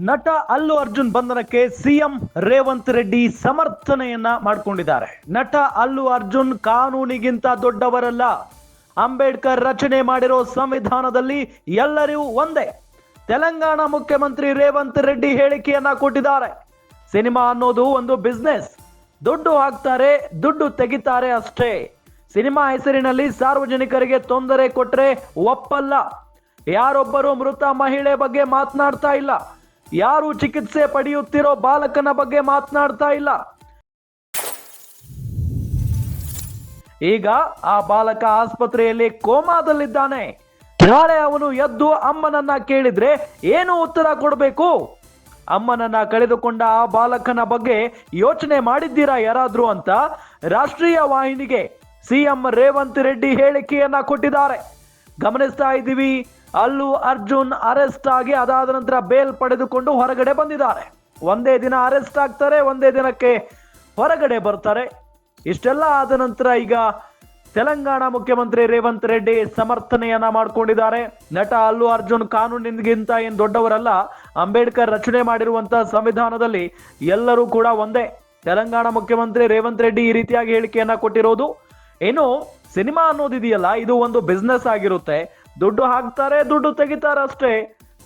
ನಟ ಅಲ್ಲು ಅರ್ಜುನ್ ಬಂಧನಕ್ಕೆ ಸಿಎಂ ರೇವಂತ್ ರೆಡ್ಡಿ ಸಮರ್ಥನೆಯನ್ನ ಮಾಡಿಕೊಂಡಿದ್ದಾರೆ. ನಟ ಅಲ್ಲು ಅರ್ಜುನ್ ಕಾನೂನಿಗಿಂತ ದೊಡ್ಡವರಲ್ಲ. ಅಂಬೇಡ್ಕರ್ ರಚನೆ ಮಾಡಿರೋ ಸಂವಿಧಾನದಲ್ಲಿ ಎಲ್ಲರಿಗೂ ಒಂದೇ. ತೆಲಂಗಾಣ ಮುಖ್ಯಮಂತ್ರಿ ರೇವಂತ್ ರೆಡ್ಡಿ ಹೇಳಿಕೆಯನ್ನ ಕೊಟ್ಟಿದ್ದಾರೆ. ಸಿನಿಮಾ ಅನ್ನೋದು ಒಂದು ಬಿಸ್ನೆಸ್. ದುಡ್ಡು ಹಾಕ್ತಾರೆ, ದುಡ್ಡು ತೆಗಿತಾರೆ ಅಷ್ಟೇ. ಸಿನಿಮಾ ಹೆಸರಿನಲ್ಲಿ ಸಾರ್ವಜನಿಕರಿಗೆ ತೊಂದರೆ ಕೊಟ್ರೆ ಒಪ್ಪಲ್ಲ. ಯಾರೊಬ್ಬರು ಮೃತ ಮಹಿಳೆ ಬಗ್ಗೆ ಮಾತನಾಡ್ತಾ ಇಲ್ಲ. ಯಾರು ಚಿಕಿತ್ಸೆ ಪಡೆಯುತ್ತಿರೋ ಬಾಲಕನ ಬಗ್ಗೆ ಮಾತನಾಡ್ತಾ ಇಲ್ಲ. ಈಗ ಆ ಬಾಲಕ ಆಸ್ಪತ್ರೆಯಲ್ಲಿ ಕೋಮಾದಲ್ಲಿದ್ದಾನೆ. ನಾಳೆ ಅವನು ಎದ್ದು ಅಮ್ಮನನ್ನ ಕೇಳಿದ್ರೆ ಏನು ಉತ್ತರ ಕೊಡಬೇಕು? ಅಮ್ಮನನ್ನ ಕಳೆದುಕೊಂಡ ಆ ಬಾಲಕನ ಬಗ್ಗೆ ಯೋಚನೆ ಮಾಡಿದ್ದೀರಾ ಯಾರಾದ್ರೂ ಅಂತ ರಾಷ್ಟ್ರೀಯ ವಾಹಿನಿಗೆ ಸಿಎಂ ರೇವಂತ್ ರೆಡ್ಡಿ ಹೇಳಿಕೆಯನ್ನ ಕೊಟ್ಟಿದ್ದಾರೆ. ಗಮನಿಸ್ತಾ ಇದ್ದೀವಿ ಅಲ್ಲು ಅರ್ಜುನ್ ಅರೆಸ್ಟ್ ಆಗಿ ಅದಾದ ನಂತರ ಬೇಲ್ ಪಡೆದುಕೊಂಡು ಹೊರಗಡೆ ಬಂದಿದ್ದಾರೆ. ಒಂದೇ ದಿನ ಅರೆಸ್ಟ್ ಆಗ್ತಾರೆ, ಒಂದೇ ದಿನಕ್ಕೆ ಹೊರಗಡೆ ಬರ್ತಾರೆ. ಇಷ್ಟೆಲ್ಲ ಆದ ನಂತರ ಈಗ ತೆಲಂಗಾಣ ಮುಖ್ಯಮಂತ್ರಿ ರೇವಂತ್ ರೆಡ್ಡಿ ಸಮರ್ಥನೆಯನ್ನ ಮಾಡ್ಕೊಂಡಿದ್ದಾರೆ. ನಟ ಅಲ್ಲು ಅರ್ಜುನ್ ಕಾನೂನಿಗಿಂತ ಏನ್ ದೊಡ್ಡವರಲ್ಲ, ಅಂಬೇಡ್ಕರ್ ರಚನೆ ಮಾಡಿರುವಂತ ಸಂವಿಧಾನದಲ್ಲಿ ಎಲ್ಲರೂ ಕೂಡ ಒಂದೇ. ತೆಲಂಗಾಣ ಮುಖ್ಯಮಂತ್ರಿ ರೇವಂತ್ ರೆಡ್ಡಿ ಈ ರೀತಿಯಾಗಿ ಹೇಳಿಕೆಯನ್ನ ಕೊಟ್ಟಿರೋದು. ಏನು ಸಿನಿಮಾ ಅನ್ನೋದಿದೆಯಲ್ಲ, ಇದು ಒಂದು ಬಿಸ್ನೆಸ್ ಆಗಿರುತ್ತೆ. ದುಡ್ಡು ಹಾಕ್ತಾರೆ, ದುಡ್ಡು ತೆಗಿತಾರೆ ಅಷ್ಟೇ.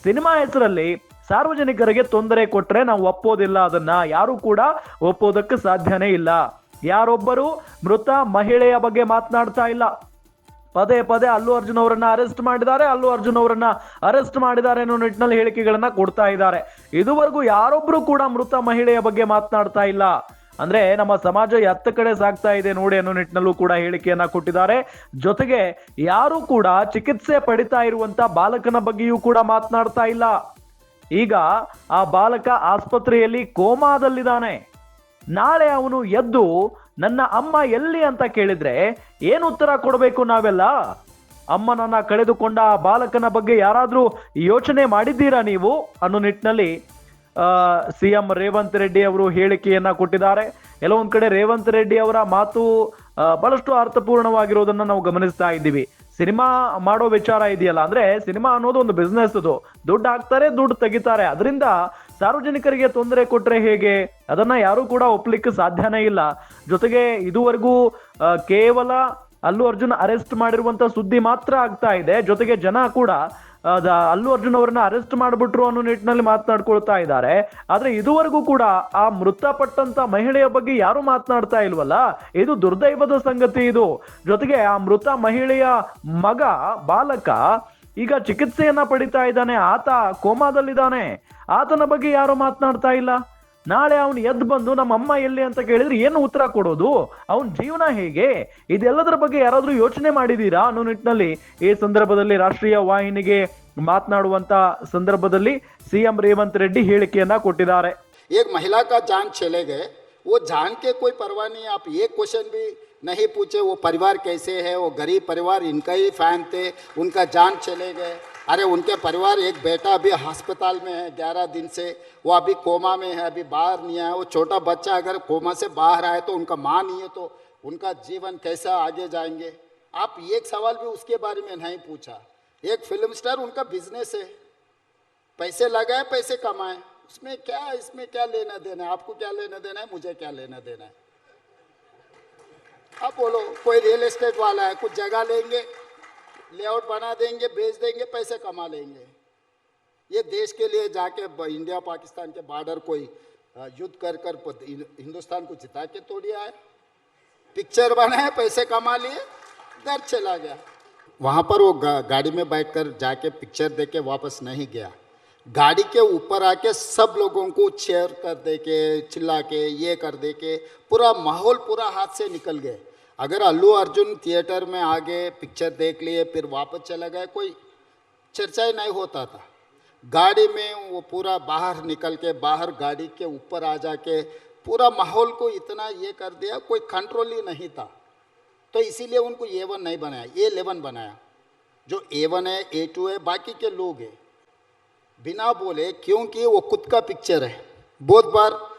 ಸಿನಿಮಾ ಹೆಸರಲ್ಲಿ ಸಾರ್ವಜನಿಕರಿಗೆ ತೊಂದರೆ ಕೊಟ್ರೆ ನಾವು ಒಪ್ಪೋದಿಲ್ಲ, ಅದನ್ನ ಯಾರು ಕೂಡ ಒಪ್ಪೋದಕ್ಕೆ ಸಾಧ್ಯನೇ ಇಲ್ಲ. ಯಾರೊಬ್ಬರು ಮೃತ ಮಹಿಳೆಯ ಬಗ್ಗೆ ಮಾತನಾಡ್ತಾ ಇಲ್ಲ. ಪದೇ ಪದೇ ಅಲ್ಲು ಅರ್ಜುನ್ ಅವರನ್ನ ಅರೆಸ್ಟ್ ಮಾಡಿದ್ದಾರೆ, ಅಲ್ಲು ಅರ್ಜುನ್ ಅವರನ್ನ ಅರೆಸ್ಟ್ ಮಾಡಿದ್ದಾರೆ ಅನ್ನೋ ನಿಟ್ಟಿನಲ್ಲಿ ಹೇಳಿಕೆಗಳನ್ನ ಕೊಡ್ತಾ ಇದ್ದಾರೆ. ಇದುವರೆಗೂ ಯಾರೊಬ್ರು ಕೂಡ ಮೃತ ಮಹಿಳೆಯ ಬಗ್ಗೆ ಮಾತನಾಡ್ತಾ ಇಲ್ಲ. ಅಂದ್ರೆ ನಮ್ಮ ಸಮಾಜ ಎತ್ತ ಕಡೆ ಸಾಗ್ತಾ ಇದೆ ನೋಡಿ ಅನ್ನೋ ನಿಟ್ಟಿನಲ್ಲೂ ಕೂಡ ಹೇಳಿಕೆಯನ್ನ ಕೊಟ್ಟಿದ್ದಾರೆ. ಜೊತೆಗೆ ಯಾರು ಕೂಡ ಚಿಕಿತ್ಸೆ ಪಡಿತಾ ಇರುವಂತ ಬಾಲಕನ ಬಗ್ಗೆಯೂ ಕೂಡ ಮಾತನಾಡ್ತಾ ಇಲ್ಲ. ಈಗ ಆ ಬಾಲಕ ಆಸ್ಪತ್ರೆಯಲ್ಲಿ ಕೋಮಾದಲ್ಲಿದ್ದಾನೆ. ನಾಳೆ ಅವನು ಎದ್ದು ನನ್ನ ಅಮ್ಮ ಎಲ್ಲಿ ಅಂತ ಕೇಳಿದ್ರೆ ಏನು ಉತ್ತರ ಕೊಡಬೇಕು ನಾವೆಲ್ಲ? ಅಮ್ಮನನ್ನ ಕಳೆದುಕೊಂಡ ಆ ಬಾಲಕನ ಬಗ್ಗೆ ಯಾರಾದರೂ ಯೋಚನೆ ಮಾಡಿದ್ದೀರಾ ನೀವು ಅನ್ನೋ ನಿಟ್ಟಿನಲ್ಲಿ ಸಿ ಎಂ ರೇವಂತ್ ರೆಡ್ಡಿ ಅವರು ಹೇಳಿಕೆಯನ್ನ ಕೊಟ್ಟಿದ್ದಾರೆ. ಕೆಲವೊಂದು ಕಡೆ ರೇವಂತ್ ರೆಡ್ಡಿ ಅವರ ಮಾತು ಬಹಳಷ್ಟು ಅರ್ಥಪೂರ್ಣವಾಗಿರೋದನ್ನ ನಾವು ಗಮನಿಸ್ತಾ ಇದ್ದೀವಿ. ಸಿನಿಮಾ ಮಾಡೋ ವಿಚಾರ ಇದೆಯಲ್ಲ, ಅಂದ್ರೆ ಸಿನಿಮಾ ಅನ್ನೋದು ಒಂದು ಬಿಸ್ನೆಸ್ ಅದು. ದುಡ್ಡು ಹಾಕ್ತಾರೆ, ದುಡ್ಡು ತೆಗಿತಾರೆ. ಅದರಿಂದ ಸಾರ್ವಜನಿಕರಿಗೆ ತೊಂದರೆ ಕೊಟ್ರೆ ಹೇಗೆ? ಅದನ್ನ ಯಾರು ಕೂಡ ಒಪ್ಲಿಕ್ಕೆ ಸಾಧ್ಯನೇ ಇಲ್ಲ. ಜೊತೆಗೆ ಇದುವರೆಗೂ ಕೇವಲ ಅಲ್ಲು ಅರ್ಜುನ್ ಅರೆಸ್ಟ್ ಮಾಡಿರುವಂತ ಸುದ್ದಿ ಮಾತ್ರ ಆಗ್ತಾ ಇದೆ. ಜೊತೆಗೆ ಜನ ಕೂಡ ಅಲ್ಲು ಅರ್ಜುನ್ ಅವರನ್ನ ಅರೆಸ್ಟ್ ಮಾಡಿಬಿಟ್ರು ಅನ್ನೋ ನಿಟ್ಟಿನಲ್ಲಿ ಮಾತನಾಡ್ಕೊಳ್ತಾ ಇದ್ದಾರೆ. ಆದ್ರೆ ಇದುವರೆಗೂ ಕೂಡ ಆ ಮೃತಪಟ್ಟಂತ ಮಹಿಳೆಯ ಬಗ್ಗೆ ಯಾರು ಮಾತನಾಡ್ತಾ ಇಲ್ವಲ್ಲ? ಇದು ದುರ್ದೈವದ ಸಂಗತಿ ಇದು. ಜೊತೆಗೆ ಆ ಮೃತ ಮಹಿಳೆಯ ಮಗ, ಬಾಲಕ ಈಗ ಚಿಕಿತ್ಸೆಯನ್ನ ಪಡಿತಾ ಇದ್ದಾನೆ. ಆತ ಕೋಮಾದಲ್ಲಿದ್ದಾನೆ. ಆತನ ಬಗ್ಗೆ ಯಾರು ಮಾತನಾಡ್ತಾ ಇಲ್ಲ. ನಾಳೆ ಅವನು ಎದ್ದು ಬಂದು ನಮ್ಮ ಅಮ್ಮ ಎಲ್ಲಿ ಅಂತ ಕೇಳಿದ್ರೆ ಏನು ಉತ್ತರ ಕೊಡೋದು ಅವನ ಜೀವನ ಹೇಗೆ ಇದೆಲ್ಲದರ ಬಗ್ಗೆ ಯಾರಾದ್ರೂ ಯೋಚನೆ ಮಾಡಿದೀರಾ ಅನ್ನೋ ನಿಟ್ಟಿನಲ್ಲಿ ಈ ಸಂದರ್ಭದಲ್ಲಿ ರಾಷ್ಟ್ರೀಯ ವಾಹಿನಿಗೆ ಮಾತನಾಡುವಂತ ಸಂದರ್ಭದಲ್ಲಿ ಸಿಎಂ ರೇವಂತ್ ರೆಡ್ಡಿ ಹೇಳಿಕೆಯನ್ನ ಕೊಟ್ಟಿದ್ದಾರೆ एक महिला का जान चले गए वो जान के कोई परवाह नहीं आप एक क्वेश्चन भी नहीं पूछे वो परिवार कैसे है वो गरीब परिवार इनका ही फैन थे उनका जान चले गए अरे, उनके परिवार एक बेटा अभी अस्पताल में है, ग्यारह दिन से। वो अभी कोमा में है, अभी बाहर नहीं आया। वो छोटा बच्चा अगर कोमा से बाहर आए तो उनका माँ नहीं है तो उनका जीवन कैसा आगे जाएँगे? आप एक सवाल भी उसके बारे में नहीं पूछा। एक फ़िल्म स्टार उनका बिज़नेस है। पैसे लगाए, पैसे कमाए। उसमें क्या, इसमें क्या लेना देना है? आपको क्या लेना देना है? मुझे क्या लेना देना है? आप बोलो, कोई रियल एस्टेट वाला है, कुछ जगह लेंगे। लेआउट बना देंगे बेच देंगे पैसे कमा लेंगे। ये देश के लिए जाके इंडिया पाकिस्तान के बॉर्डर कोई युद्ध कर कर हिंदुस्तान को जिता के तोड़ी आए पिक्चर बनाए पैसे कमा लिए घर चला गया। वहाँ पर वो गा, गाड़ी में बैठकर जाके पिक्चर दे के वापस नहीं गया। गाड़ी के ऊपर आके सब लोगों को चेयर कर दे के चिल्ला के ये कर दे के पूरा माहौल पूरा हाथ से निकल गए। अगर अल्लू अर्जुन थिएटर में आगे पिक्चर देख लिए, फिर वापस चला गया, कोई चर्चा ही नहीं होता था। गाड़ी में वो पूरा बाहर निकल के, बाहर गाड़ी के ऊपर आ जाके पूरा माहौल को इतना ये कर दिया, कोई कंट्रोल ही नहीं था। तो इसीलिए उनको ए वन नहीं बनाया ए लेवन बनाया। जो ए वन है ए टू है, बाकी के लोग हैं। बिना बोले, क्योंकि वो खुद का पिक्चर है। बहुत बार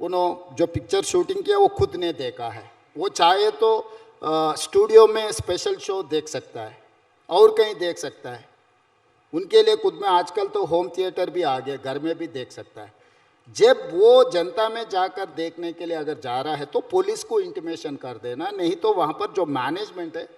उन्होंने जो पिक्चर शूटिंग किया, वो खुद ने देखा है। वो चाहे तो आ, स्टूडियो में स्पेशल शो देख सकता है और कहीं देख सकता है। उनके लिए खुद में आजकल तो होम थिएटर भी आ गया घर में भी देख सकता है। जब वो जनता में जाकर देखने के लिए अगर जा रहा है तो पुलिस को इंटीमेशन कर देना नहीं तो वहाँ पर जो मैनेजमेंट है